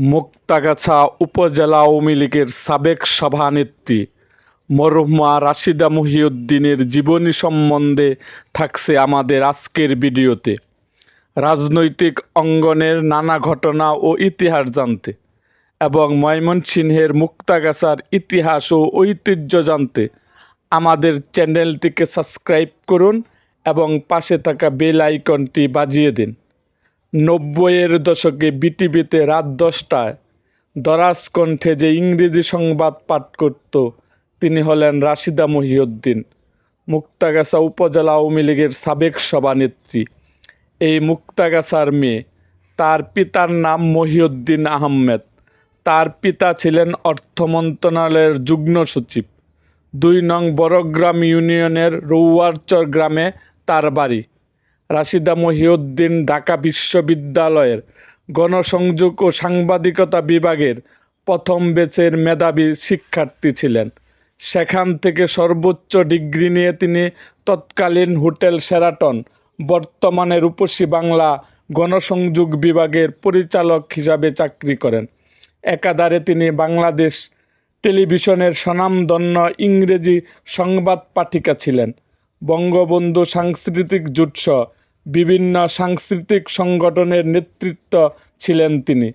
মুক্তাগাছা উপজেলা আওয়ামী লীগের সাবেক সভানেত্রী মরহুমা রাশিদা মহিউদ্দিনের জীবনী সম্বন্ধে থাকছে আমাদের আজকের ভিডিওতে। রাজনৈতিক অঙ্গনের নানা ঘটনা ও ইতিহাস জানতে এবং ময়মনসিংহের মুক্তাগাছার ইতিহাস ও ঐতিহ্য জানতে আমাদের চ্যানেলটিকে সাবস্ক্রাইব করুন এবং পাশে থাকা বেল আইকনটি বাজিয়ে দিন। নব্বইয়ের দশকে বিটিভিতে রাত দশটায় দরাজ কণ্ঠে যে ইংরেজি সংবাদ পাঠ করত, তিনি হলেন রাশিদা মহিউদ্দিন, মুক্তাগাছা উপজেলা আওয়ামী লীগের সাবেক সভানেত্রী। এই মুক্তাগাছার মেয়ে, তার পিতার নাম মহিউদ্দিন আহমেদ। তার পিতা ছিলেন অর্থ মন্ত্রণালয়ের যুগ্ম সচিব। দুই নং বড়গ্রাম ইউনিয়নের রৌয়ারচর গ্রামে তার বাড়ি। রাশিদা মহিউদ্দিন ঢাকা বিশ্ববিদ্যালয়ের গণসংযোগ ও সাংবাদিকতা বিভাগের প্রথম বেচের মেধাবী শিক্ষার্থী ছিলেন। সেখান থেকে সর্বোচ্চ ডিগ্রি নিয়ে তিনি তৎকালীন হোটেল সেরাটন বর্তমানে রূপসী বাংলা গণসংযোগ বিভাগের পরিচালক হিসাবে চাকরি করেন। একাধারে তিনি বাংলাদেশ টেলিভিশনের স্বনামধন্য ইংরেজি সংবাদ পাঠিকা ছিলেন। বঙ্গবন্ধু সাংস্কৃতিক জোটসহ বিভিন্ন সাংস্কৃতিক সংগঠনের নেতৃত্ব ছিলেন তিনি।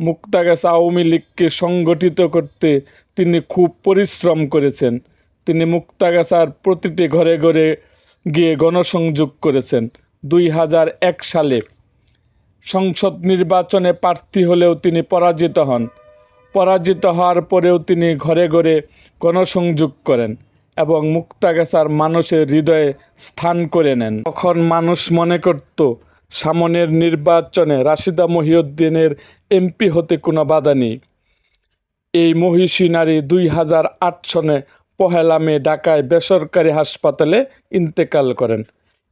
মুক্তাগাছা আওয়ামী লীগকে সংগঠিত করতে তিনি খুব পরিশ্রম করেছেন। তিনি মুক্তাগাছার প্রতিটি ঘরে ঘরে গিয়ে গণসংযোগ করেছেন দুই হাজার এক সালে। সংসদ নির্বাচনে প্রার্থী হলেও তিনি পরাজিত হন। পরাজিত হওয়ার পরেও তিনি ঘরে ঘরে গণসংযোগ করেন। এবং মুক্তাগাছার মানুষের হৃদয়ে স্থান করে নেন। তখন মানুষ মনে করত, সামনের নির্বাচনে রাশিদা মহিউদ্দিনের এমপি হতে কোনো বাধা নেই। এই মহিষী নারী দুই হাজার আট সনে পহেলা মে ঢাকায় বেসরকারি হাসপাতালে ইন্তেকাল করেন।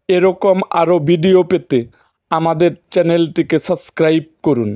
এরকম আরও ভিডিও পেতে আমাদের চ্যানেলটিকে সাবস্ক্রাইব করুন।